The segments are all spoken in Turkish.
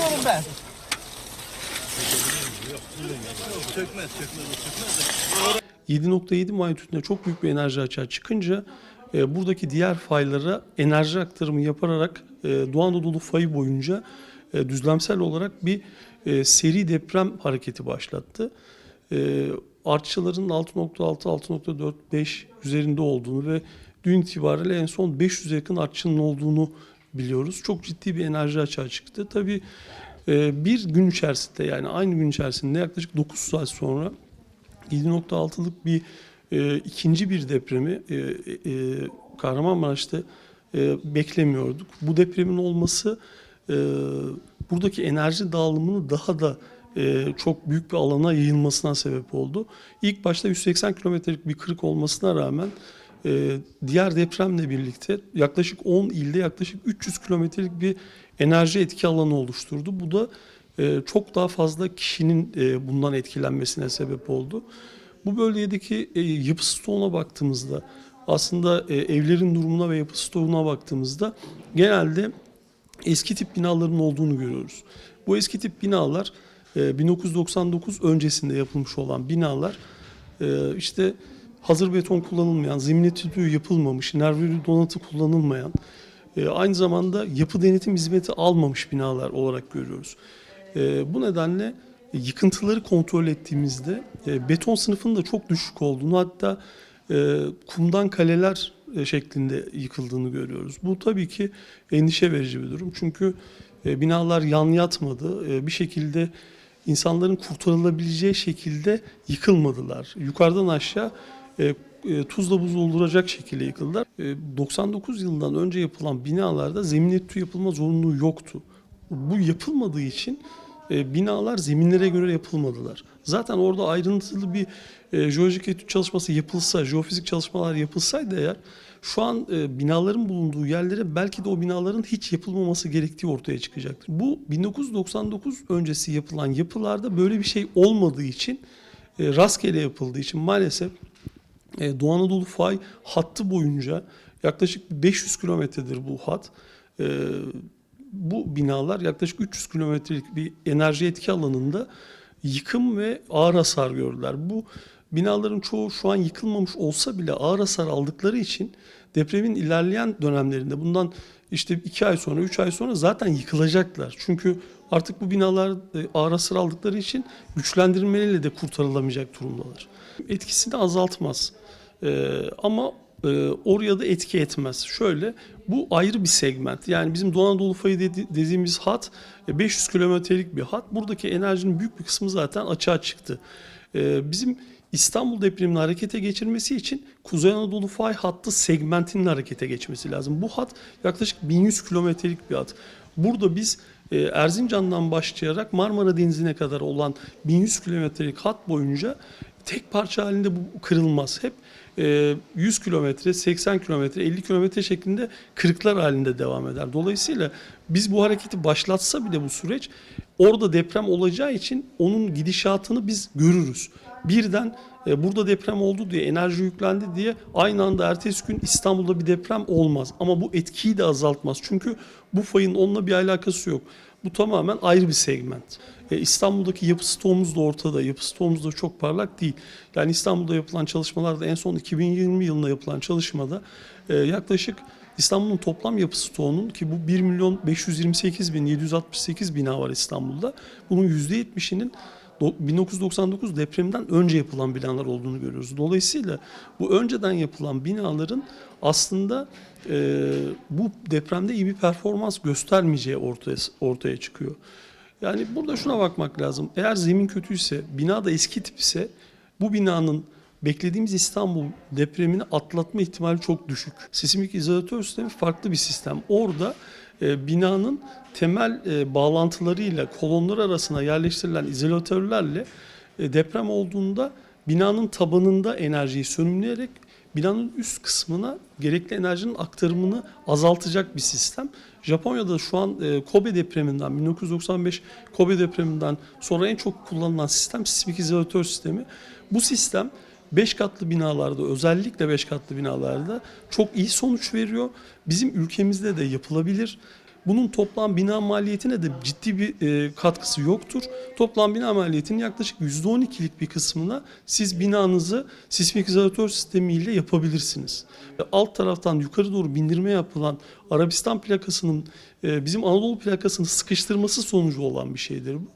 Gel. Çökmez, çökmez, çökmez de. 7.7 magnitüdünde çok büyük bir enerji açığa çıkınca e, buradaki diğer faylara enerji aktarımı yaparak e, Doğu Anadolu fayı boyunca e, düzlemsel olarak bir e, seri deprem hareketi başlattı. E, artçıların 6.6-6.4-5 üzerinde olduğunu ve dün itibariyle en son 500 yakın artçının olduğunu biliyoruz. Çok ciddi bir enerji açığa çıktı. Tabii e, bir gün içerisinde yani aynı gün içerisinde yaklaşık 9 saat sonra 7.6'lık bir e, ikinci bir depremi e, e, Kahramanmaraş'ta e, beklemiyorduk. Bu depremin olması e, buradaki enerji dağılımını daha da e, çok büyük bir alana yayılmasına sebep oldu. İlk başta 180 kilometrelik bir kırık olmasına rağmen e, diğer depremle birlikte yaklaşık 10 ilde yaklaşık 300 kilometrelik bir enerji etki alanı oluşturdu. Bu da e, çok daha fazla kişinin e, bundan etkilenmesine sebep oldu. Bu bölgedeki e, yapı stoğuna baktığımızda aslında e, evlerin durumuna ve yapı stoğuna baktığımızda genelde eski tip binaların olduğunu görüyoruz. Bu eski tip binalar e, 1999 öncesinde yapılmış olan binalar e, işte hazır beton kullanılmayan, zemin etüdü yapılmamış, nervürü donatı kullanılmayan, e, aynı zamanda yapı denetim hizmeti almamış binalar olarak görüyoruz. E, bu nedenle yıkıntıları kontrol ettiğimizde e, beton sınıfının da çok düşük olduğunu hatta e, kumdan kaleler e, şeklinde yıkıldığını görüyoruz. Bu tabii ki endişe verici bir durum. Çünkü e, binalar yan yatmadı. E, bir şekilde insanların kurtarılabileceği şekilde yıkılmadılar. Yukarıdan aşağı e, e, tuzla buz olduracak şekilde yıkıldılar. E, 99 yılından önce yapılan binalarda zemin etüdü yapılma zorunluluğu yoktu. Bu yapılmadığı için e, binalar zeminlere göre yapılmadılar. Zaten orada ayrıntılı bir e, jeolojik etüt çalışması yapılsa, jeofizik çalışmalar yapılsaydı eğer şu an e, binaların bulunduğu yerlere belki de o binaların hiç yapılmaması gerektiği ortaya çıkacaktır. Bu 1999 öncesi yapılan yapılarda böyle bir şey olmadığı için e, rastgele yapıldığı için maalesef e, Doğu Anadolu fay hattı boyunca yaklaşık 500 kilometredir bu hat. E, bu binalar yaklaşık 300 kilometrelik bir enerji etki alanında yıkım ve ağır hasar gördüler. Bu binaların çoğu şu an yıkılmamış olsa bile ağır hasar aldıkları için depremin ilerleyen dönemlerinde bundan işte iki ay sonra, üç ay sonra zaten yıkılacaklar. Çünkü artık bu binalar e, ağır hasar aldıkları için güçlendirmeyle de kurtarılamayacak durumdalar. Etkisini azaltmaz. Ee, ama e, oraya da etki etmez. Şöyle bu ayrı bir segment. Yani bizim Doğu Anadolu fayı dedi- dediğimiz hat e, 500 kilometrelik bir hat. Buradaki enerjinin büyük bir kısmı zaten açığa çıktı. Ee, bizim İstanbul depremini harekete geçirmesi için Kuzey Anadolu fay hattı segmentinin harekete geçmesi lazım. Bu hat yaklaşık 1100 kilometrelik bir hat. Burada biz e, Erzincan'dan başlayarak Marmara Denizi'ne kadar olan 1100 kilometrelik hat boyunca tek parça halinde bu kırılmaz. Hep e, 100 kilometre, 80 kilometre, 50 kilometre şeklinde kırıklar halinde devam eder. Dolayısıyla biz bu hareketi başlatsa bile bu süreç orada deprem olacağı için onun gidişatını biz görürüz. Birden e, burada deprem oldu diye enerji yüklendi diye aynı anda ertesi gün İstanbul'da bir deprem olmaz. Ama bu etkiyi de azaltmaz. Çünkü bu fayın onunla bir alakası yok. Bu tamamen ayrı bir segment. E, İstanbul'daki yapı stoğumuz da ortada. Yapı stoğumuz da çok parlak değil. Yani İstanbul'da yapılan çalışmalarda en son 2020 yılında yapılan çalışmada e, yaklaşık İstanbul'un toplam yapı stoğunun ki bu 1 milyon 528 bin 768 bina var İstanbul'da. Bunun %70'inin do- 1999 depreminden önce yapılan binalar olduğunu görüyoruz. Dolayısıyla bu önceden yapılan binaların aslında e, bu depremde iyi bir performans göstermeyeceği ortaya, ortaya çıkıyor. Yani burada şuna bakmak lazım. Eğer zemin kötüyse, bina da eski tip ise bu binanın beklediğimiz İstanbul depremini atlatma ihtimali çok düşük. Sismik izolatör sistemi farklı bir sistem. Orada e, binanın temel e, bağlantılarıyla kolonlar arasına yerleştirilen izolatörlerle e, deprem olduğunda binanın tabanında enerjiyi sönümleyerek binanın üst kısmına gerekli enerjinin aktarımını azaltacak bir sistem. Japonya'da şu an e, Kobe depreminden 1995 Kobe depreminden sonra en çok kullanılan sistem sismik izolatör sistemi. Bu sistem 5 katlı binalarda özellikle 5 katlı binalarda çok iyi sonuç veriyor. Bizim ülkemizde de yapılabilir. Bu Bunun toplam bina maliyetine de ciddi bir e, katkısı yoktur. Toplam bina maliyetinin yaklaşık %12'lik bir kısmına siz binanızı sismik izolatör sistemiyle yapabilirsiniz. Alt taraftan yukarı doğru bindirme yapılan Arabistan plakasının e, bizim Anadolu plakasını sıkıştırması sonucu olan bir şeydir bu.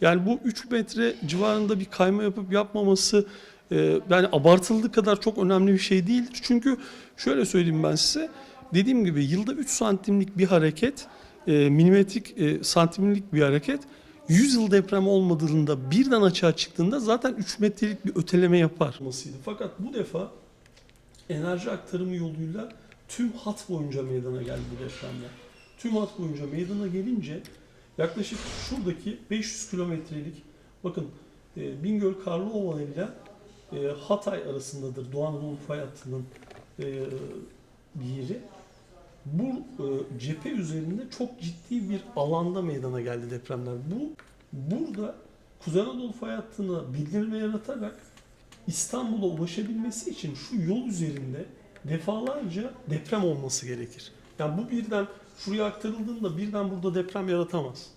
Yani bu 3 metre civarında bir kayma yapıp yapmaması e, yani abartıldığı kadar çok önemli bir şey değildir. Çünkü şöyle söyleyeyim ben size. Dediğim gibi yılda 3 santimlik bir hareket, e, milimetrik e, santimlik bir hareket 100 yıl deprem olmadığında birden açığa çıktığında zaten 3 metrelik bir öteleme yapar. Fakat bu defa enerji aktarımı yoluyla tüm hat boyunca meydana geldi bu depremler. Tüm hat boyunca meydana gelince yaklaşık şuradaki 500 kilometrelik bakın e, Bingöl Karlıova ile e, Hatay arasındadır Doğu Anadolu fay hattının e, yeri. Bu e, cephe üzerinde çok ciddi bir alanda meydana geldi depremler. Bu burada Kuzey Anadolu fay bildirme yaratarak İstanbul'a ulaşabilmesi için şu yol üzerinde defalarca deprem olması gerekir. Yani bu birden şuraya aktarıldığında birden burada deprem yaratamaz.